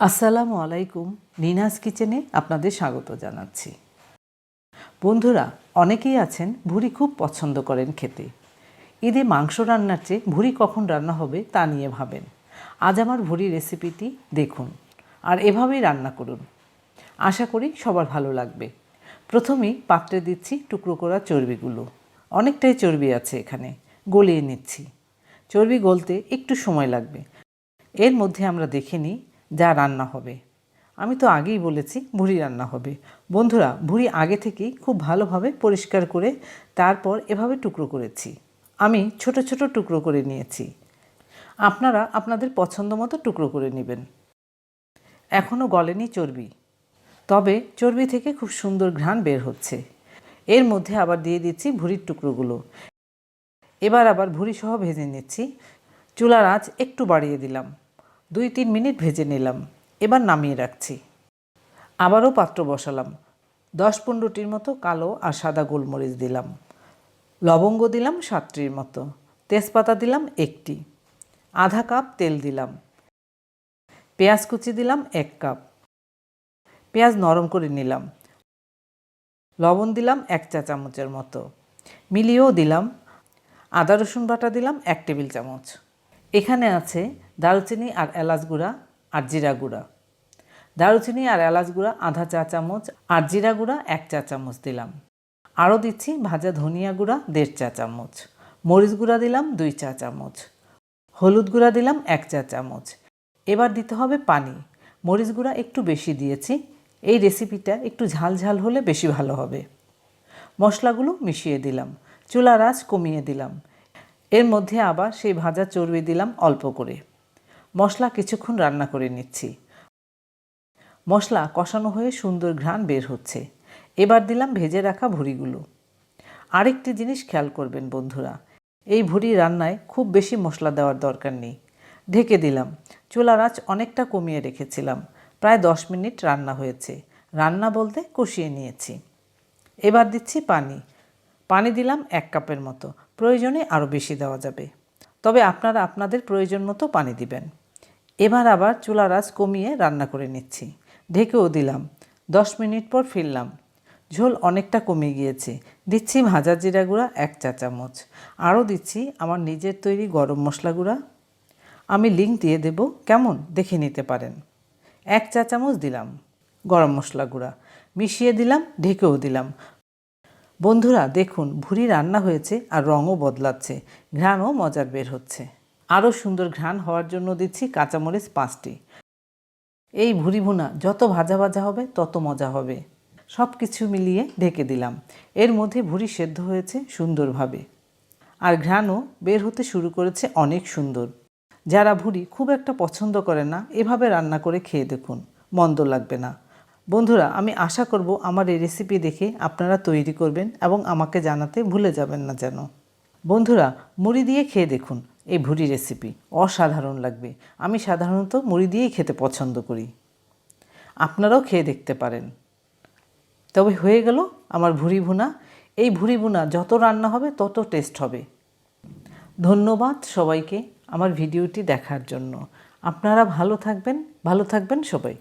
আসসালামু আলাইকুম, নিনাস কিচেনে আপনাদের স্বাগত জানাচ্ছি। বন্ধুরা, অনেকেই আছেন ভুড়ি খুব পছন্দ করেন খেতে। ঈদে মাংস রান্নার চেয়ে ভুড়ি কখন রান্না হবে তা নিয়ে ভাবেন। আজ আমার ভুড়ি রেসিপিটি দেখুন আর এভাবেই রান্না করুন। আশা করি সবার ভালো লাগবে। প্রথমেই পাত্রে দিচ্ছি টুকরো করা চর্বিগুলো। অনেকটাই চর্বি আছে এখানে, গলিয়ে নিচ্ছি। চর্বি গলতে একটু সময় লাগবে। এর মধ্যে আমরা দেখে নিই যা রান্না হবে। আমি তো আগেই বলেছি, ভুড়ি রান্না হবে। বন্ধুরা, ভুড়ি আগে থেকেই খুব ভালোভাবে পরিষ্কার করে তারপর এভাবে টুকরো করেছি। আমি ছোট ছোট টুকরো করে নিয়েছি। আপনারা আপনাদের পছন্দ মতো টুকরো করে নেবেন। এখনও গলেনি চর্বি। তবে চর্বি থেকে খুব সুন্দর ঘ্রাণ বের হচ্ছে। এর মধ্যে আবার দিয়ে দিচ্ছি ভুড়ির টুকরোগুলো। এবার আবার ভুড়ি সহ ভেজে নিচ্ছি। চুলার আঁচ একটু বাড়িয়ে দিলাম। দুই তিন মিনিট ভেজে নিলাম, এবার নামিয়ে রাখছি। আবারও পাত্র বসালাম। দশ পনেরোটির মতো কালো আর সাদা গোলমরিচ দিলাম। লবঙ্গ দিলাম সাতটির মতো। তেজপাতা দিলাম একটি। আধা কাপ তেল দিলাম। পেঁয়াজ কুচি দিলাম এক কাপ। পেঁয়াজ নরম করে নিলাম। লবণ দিলাম এক চা চামচের মতো। মিলিয়েও দিলাম। আদা রসুন বাটা দিলাম এক টেবিল চামচ। এখানে আছে দারুচিনি আর এলাচ গুঁড়া আর জিরা গুঁড়া। দারুচিনি আর এলাচ গুঁড়া আধা চা চামচ, আর জিরা গুঁড়া এক চা চামচ দিলাম। আরও দিচ্ছি ভাজা ধনিয়া গুঁড়া দেড় চা চামচ, মরিচ গুঁড়া দিলাম দুই চা চামচ, হলুদ গুঁড়া দিলাম এক চা চামচ। এবার দিতে হবে পানি। মরিচ গুঁড়া একটু বেশি দিয়েছি, এই রেসিপিটা একটু ঝাল ঝাল হলে বেশি ভালো হবে। মশলাগুলো মিশিয়ে দিলাম, চুলার আঁচ কমিয়ে দিলাম। এর মধ্যে আবার সেই ভাজা চর্বি দিলাম অল্প করে। মশলা কিছুক্ষণ রান্না করে নিচ্ছি। মশলা কষানো হয়ে সুন্দর ঘ্রাণ বের হচ্ছে। এবার দিলাম ভেজে রাখা ভুড়িগুলো। আরেকটি জিনিস খেয়াল করবেন বন্ধুরা, এই ভুড়ি রান্নায় খুব বেশি মশলা দেওয়ার দরকার নেই। ঢেকে দিলাম। চুলার আঁচ অনেকটা কমিয়ে রেখেছিলাম। প্রায় দশ মিনিট রান্না হয়েছে। রান্না বলতে কষিয়ে নিয়েছি। এবার দিচ্ছি পানি। পানি দিলাম এক কাপের মতো। প্রয়োজনে আরও বেশি দেওয়া যাবে। তবে আপনারা আপনাদের প্রয়োজন মতো পানি দিবেন। এবার আবার চুলার আঁচ কমিয়ে রান্না করে নিচ্ছি। ঢেকেও দিলাম। দশ মিনিট পর ফিরলাম। ঝোল অনেকটা কমে গিয়েছে। দিচ্ছি ভাজা জিরা গুঁড়া, এক চা চামচ। আরও দিচ্ছি আমার নিজের তৈরি গরম মশলা গুঁড়া। আমি লিঙ্ক দিয়ে দেব, কেমন? দেখে নিতে পারেন। এক চা চামচ দিলাম গরম মশলা গুঁড়া। মিশিয়ে দিলাম, ঢেকেও দিলাম। বন্ধুরা, দেখুন ভুড়ি রান্না হয়েছে আর রঙও বদলাচ্ছে। ঘ্রাণও মজার বের হচ্ছে। আরও সুন্দর ঘ্রাণ হওয়ার জন্য দিচ্ছি কাঁচামরিচ পাঁচটি। এই ভুড়ি ভুনা যত ভাজা ভাজা হবে, তত মজা হবে। সব কিছু মিলিয়ে ঢেকে দিলাম। এর মধ্যে ভুড়ি সেদ্ধ হয়েছে সুন্দরভাবে। আর ঘ্রাণও বের হতে শুরু করেছে অনেক সুন্দর। যারা ভুড়ি খুব একটা পছন্দ করে না, এভাবে রান্না করে খেয়ে দেখুন। মন্দ লাগবে না। বন্ধুরা, আমি আশা করব আমার এই রেসিপি দেখে আপনারা তৈরি করবেন এবং আমাকে জানাতে ভুলে যাবেন না যেন। বন্ধুরা, মুড়ি দিয়ে খেয়ে দেখুন এই ভুড়ি রেসিপি অসাধারণ লাগবে। আমি সাধারণত মুড়ি দিয়েই খেতে পছন্দ করি। আপনারাও খেয়ে দেখতে পারেন। তবে হয়ে গেল আমার ভুড়ি ভুনা। এই ভুড়ি ভুনা যত রান্না হবে, তত টেস্ট হবে। ধন্যবাদ সবাইকে আমার ভিডিওটি দেখার জন্য। আপনারা ভালো থাকবেন ভালো থাকবেন সবাই।